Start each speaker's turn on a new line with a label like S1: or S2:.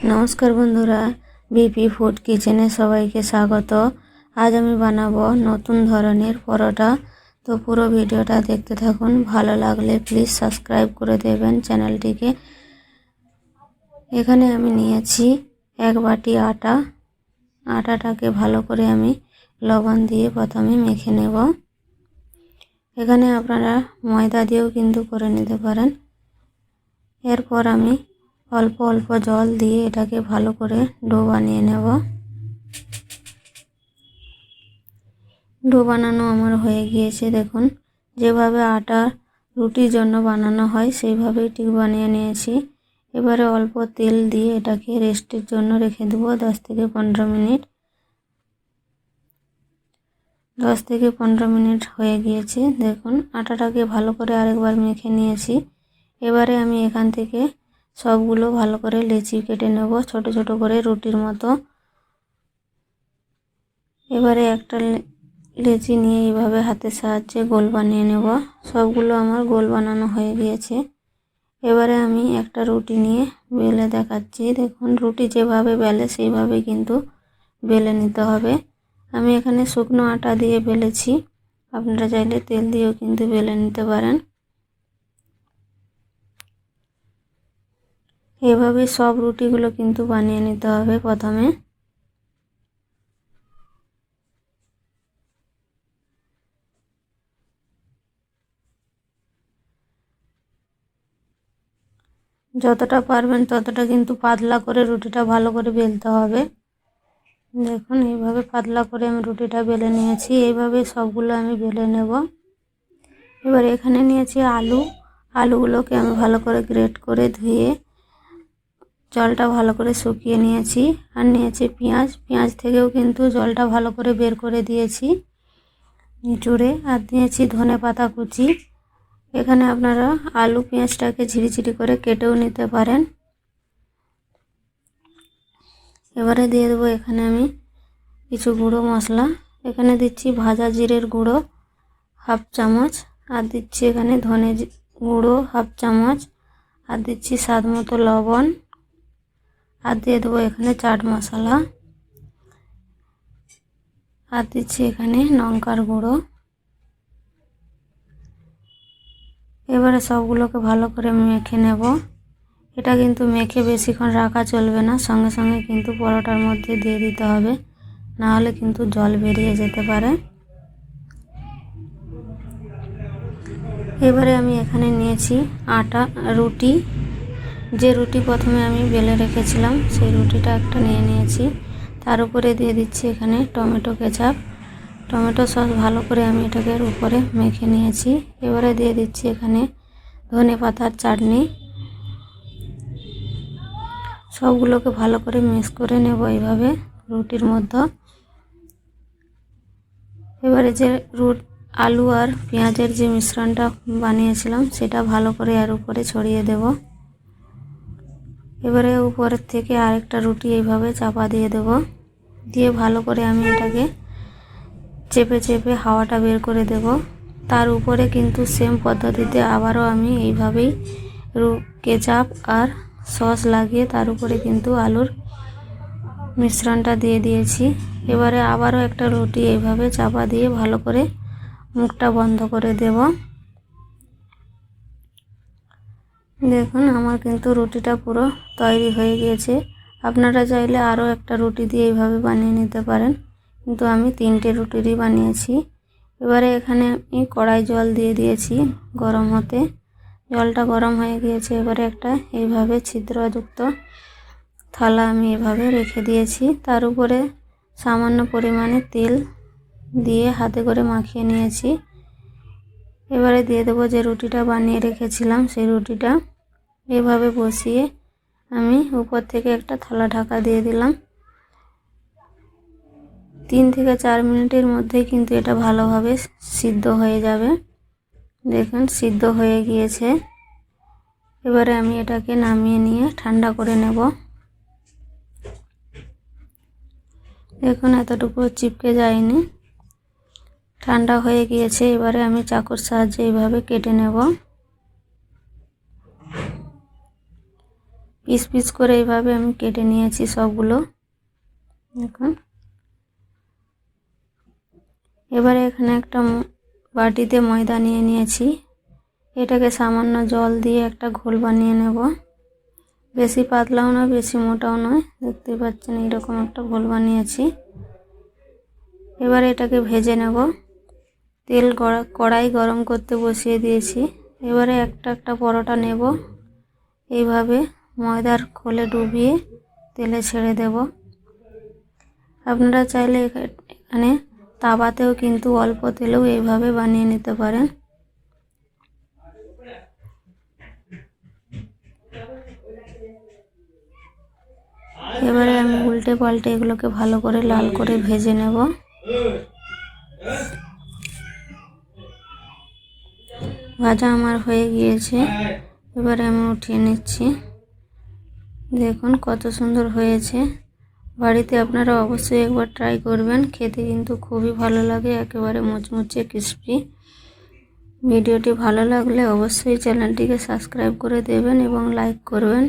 S1: নমস্কার বন্ধুরা, BP food কিচেনে সবাইকে স্বাগত। আজ আমি বানাবো নতুন ধরনের পরোটা। তো পুরো ভিডিওটা দেখতে থাকুন, ভালো লাগলে প্লিজ সাবস্ক্রাইব করে দেবেন চ্যানেলটিকে। এখানে আমি নিয়েছি এক বাটি আটা। আটাটাকে ভালো করে আমি লবণ দিয়ে প্রথমে মেখে নেব। এখানে আপনারা ময়দা দিয়েও কিন্তু করে নিতে পারেন। এরপর আমি অল্প অল্প জল দিয়ে এটাকে ভালো করে ডো বানিয়ে নেব। ডো বানানো আমার হয়ে গিয়েছে, দেখুন। যেভাবে আটা রুটির জন্য বানানো হয়, সেইভাবেই ঠিক বানিয়ে নিয়েছি। এবারে অল্প তেল দিয়ে এটাকে রেস্টের জন্য রেখে দেবো দশ থেকে পনেরো মিনিট। দশ থেকে পনেরো মিনিট হয়ে গিয়েছে, দেখুন। আটাটাকে ভালো করে আরেকবার মেখে নিয়েছি। এবারে আমি এখান থেকে সবগুলো ভালো করে লেচি কেটে নেব, ছোট ছোট করে রুটির মতো। এবারে একটা লেচি নিয়ে এইভাবে হাতের সাহায্যে গোল বানিয়ে নেব। সবগুলো আমার গোল বানানো হয়ে গিয়েছে। এবারে আমি একটা রুটি নিয়ে বেলে দেখাচ্ছি। দেখুন, রুটি যেভাবে বেলে সেইভাবে কিন্তু বেলে নিতে হবে। আমি এখানে শুকনো আটা দিয়ে বেলেছি। আপনারা চাইলে তেল দিয়েও কিন্তু বেলে নিতে পারেন। এভাবে সব রুটিগুলো কিন্তু বানিয়ে নিতে হবে প্রথমে। যতটা পারবেন ততটা কিন্তু পাতলা করে রুটিটা ভালো করে বেলতে হবে। দেখুন, এইভাবে পাতলা করে আমি রুটিটা বেলে নিয়েছি। এইভাবে সবগুলো আমি বেলে নেব। এবার এখানে নিয়েছি আলু। আলুগুলোকে আমি ভালো করে গ্রেট করে ধুয়ে জলটা ভালো করে শুকিয়ে নিয়েছি আর নিয়েছি পেঁয়াজ। পেঁয়াজ থেকেও কিন্তু জলটা ভালো করে বের করে দিয়েছি নিচুড়ে আর দিয়েছি ধনে পাতা কুচি। এখানে আপনারা আলু পেঁয়াজটাকে ঝিরিঝিরি করে কেটেও নিতে পারেন। এবারে দিয়ে দেবো এখানে আমি কিছু গুঁড়ো মশলা। এখানে দিচ্ছি ভাজা জিরের গুঁড়ো হাফ চামচ। আর দিচ্ছি এখানে ধনে গুঁড়ো হাফ চামচ। আর দিচ্ছি স্বাদ মতো লবণ। আর দিয়ে দেবো এখানে চাট মশলা। আর দিচ্ছি এখানে লঙ্কার গুঁড়ো। এবারে সবগুলোকে ভালো করে মেখে নেব। এটা কিন্তু মেখে বেশিক্ষণ রাখা চলবে না, সঙ্গে সঙ্গে কিন্তু পরোটার মধ্যে দিয়ে দিতে হবে। না হলে কিন্তু জল বেরিয়ে যেতে পারে। এবারে আমি এখানে নিয়েছি আটা, রুটি যে রুটি প্রথমে আমি বেলে রেখেছিলাম, সেই রুটিটা একটা নিয়ে নিয়েছি। তার উপরে দিয়ে দিচ্ছি এখানে টমেটো কেচাপ। টমেটো সস ভালো করে আমি এটাকে উপরে মেখে নিয়েছি। এবারে দিয়ে দিচ্ছি এখানে ধনে পাতার চাটনি। সবগুলোকে ভালো করে মিক্স করে নেব এইভাবে রুটির মধ্যে। এবারে যে রুট আলু আর পেঁয়াজের যে মিশ্রণটা বানিয়েছিলাম, সেটা ভালো করে এর উপরে ছড়িয়ে দেব। এবারে উপরের থেকে আরেকটা রুটি এইভাবে চাপা দিয়ে দেব। দিয়ে ভালো করে আমি এটাকে চেপে চেপে হাওয়াটা বের করে দেব। তার উপরে কিন্তু সেম পদ্ধতিতে আবারও আমি এইভাবেই কেচাপ আর সস লাগিয়ে তার উপরে কিন্তু আলুর মিশ্রণটা দিয়ে দিয়েছি। এবারে আবারও একটা রুটি এইভাবে চাপা দিয়ে ভালো করে মুখটা বন্ধ করে দেব। দেখুন, আমার কিন্তু রুটিটা পুরো তৈরি হয়ে গিয়েছে। আপনারা চাইলে আরও একটা রুটি দিয়ে এইভাবে বানিয়ে নিতে পারেন। কিন্তু আমি তিনটে রুটিরই বানিয়েছি। এবারে এখানে আমি কড়াই জল দিয়ে দিয়েছি গরম হতে। জলটা গরম হয়ে গিয়েছে। এবারে একটা এইভাবে ছিদ্রযুক্ত থালা আমি এভাবে রেখে দিয়েছি। তার উপরে সামান্য পরিমাণে তেল দিয়ে হাতে করে মাখিয়ে নিয়েছি। এবারে দিয়ে দেবো যে রুটিটা বানিয়ে রেখেছিলাম, সেই রুটিটা। এভাবে বসিয়ে আমি উপর থেকে একটা থালা ঢাকা দিয়ে দিলাম। তিন থেকে চার মিনিটের মধ্যেই কিন্তু এটা ভালোভাবে সিদ্ধ হয়ে যাবে। দেখুন, সিদ্ধ হয়ে গিয়েছে। এবারে আমি এটাকে নামিয়ে নিয়ে ঠান্ডা করে নেব। দেখুন, এতটুকু চিপকে যায়নি। ঠান্ডা হয়ে গিয়েছে। এবারে আমি চাকুর সাহায্যে এইভাবে কেটে নেব। পিস পিস করে এইভাবে আমি কেটে নিয়েছি সবগুলো। দেখুন। এবারে এখানে একটা বাটিতে ময়দা নিয়ে নিয়েছি। এটাকে সামান্য জল দিয়ে একটা ঘোল বানিয়ে নেব। বেশি পাতলাও নয়, বেশি মোটাও নয়। দেখতেই পাচ্ছেন এইরকম একটা ঘোল বানিয়েছি। এবারে এটাকে ভেজে নেব। তেল কড়াই গরম করতে বসিয়ে দিয়েছি। এবারে একটা একটা পরোটা নেব। এইভাবে ময়দার খোলে ডুবিয়ে তেলে ছেড়ে দেব। আপনারা চাইলে এখা- এখানে তাওয়াতেও কিন্তু অল্প তেলেও এইভাবে বানিয়ে নিতে পারেন। এবারে আমি উল্টে পাল্টে এগুলোকে ভালো করে লাল করে ভেজে নেব। ভাজা আমার হয়ে গিয়েছে। এবারে আমি উঠিয়ে নিচ্ছি। দেখুন কত সুন্দর হয়েছে। বাড়িতে আপনারা অবশ্যই একবার ট্রাই করবেন। খেতে কিন্তু খুবই ভালো লাগে, একেবারে মুচমুচে ক্রিস্পি ভিডিওটি ভালো লাগলে অবশ্যই চ্যানেলটিকে সাবস্ক্রাইব করে দেবেন এবং লাইক করবেন।